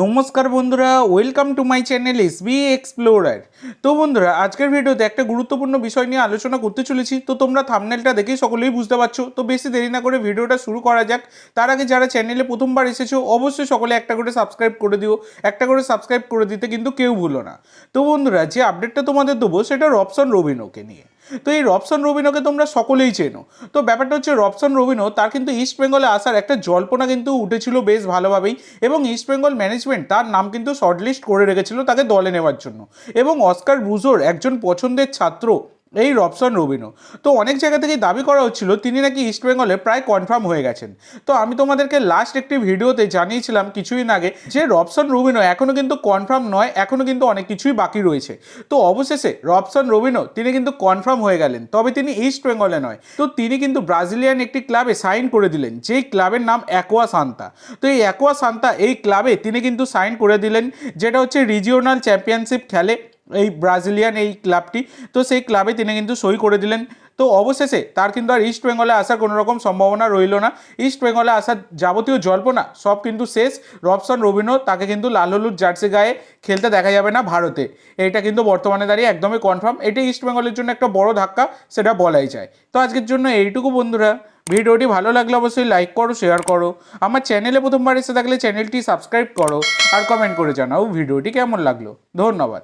নমস্কার বন্ধুরা welcome to my channel S B explorer তো বন্ধুরা, আজকের ভিডিওতে একটা গুরুত্বপূর্ণ বিষয় নিয়ে আলোচনা করতে চলেছি। তো তোমরা থামনেলটা দেখেই সকলেই বুঝতে পারছ। তো বেশি দেরি না করে ভিডিওটা শুরু করা যাক। তার আগে যারা চ্যানেলে প্রথমবার এসেছ, অবশ্যই সকলে একটা করে সাবস্ক্রাইব করে দিও। একটা করে সাবস্ক্রাইব করে দিতে কিন্তু কেউ ভুলো না। তো বন্ধুরা, যে আপডেটটা তোমাদের দেবো, সেটা রবসন রবিনোকে নিয়ে। তো এই রবসন রবিনোকে তোমরা সকলেই চেনো। তো ব্যাপারটা হচ্ছে রবসন রবিনো তার কিন্তু ইস্ট বেঙ্গলে আসার একটা জল্পনা কিন্তু উঠেছিল বেশ ভালোভাবেই এবং ইস্ট বেঙ্গল ম্যানেজমেন্ট তার নাম কিন্তু শর্টলিস্ট করে রেখেছিল তাকে দলে নেওয়ার জন্য। এবং অস্কার ব্রুজোর একজন পছন্দের ছাত্র এই রবসন রবিনো। তো অনেক জায়গা থেকেই দাবি করা হচ্ছিল, তিনি নাকি ইস্ট বেঙ্গলে প্রায় কনফার্ম হয়ে গেছেন। তো আমি তোমাদেরকে লাস্ট একটি ভিডিওতে জানিয়েছিলাম কিছুদিন আগে যে রবসন রবিনো এখনও কিন্তু কনফার্ম নয় এখনও কিন্তু অনেক কিছুই বাকি রয়েছে। তো অবশেষে রবসন রবিনো, তিনি কিন্তু কনফার্ম হয়ে গেলেন, তবে তিনি ইস্ট বেঙ্গলে নয়। তো তিনি কিন্তু ব্রাজিলিয়ান একটি ক্লাবে সাইন করে দিলেন, যেই ক্লাবের নাম অ্যাকোয়া সান্তা তো এই অ্যাকোয়া সান্তা এই ক্লাবে তিনি কিন্তু সাইন করে দিলেন, যেটা হচ্ছে রিজিওনাল চ্যাম্পিয়নশিপ খেলে। এই ব্রাজিলিয়ান এই ক্লাবটি। তো সেই ক্লাবে তিনি কিন্তু সই করে দিলেন। তো অবশেষে তার কিন্তু আর ইস্ট বেঙ্গলে আসার কোনো রকম সম্ভাবনা রইল না। ইস্ট বেঙ্গলে আসার যাবতীয় জল্পনা সব কিন্তু শেষ। রবসন রবিনো তাকে কিন্তু লাল হলুদ জার্সি গায়ে খেলতে দেখা যাবে না ভারতে। এটা কিন্তু বর্তমানে দাঁড়িয়ে একদমই কনফার্ম এটা ইস্ট বেঙ্গলের জন্য একটা বড় ধাক্কা, সেটা বলাই যায়। তো আজকের জন্য এইটুকু বন্ধুরা। ভিডিওটি ভালো লাগলে অবশ্যই লাইক করো শেয়ার করো। আমার চ্যানেলে প্রথমবার এসে থাকলে চ্যানেলটি সাবস্ক্রাইব করো। আর কমেন্ট করে জানাও ভিডিওটি কেমন লাগল। ধন্যবাদ।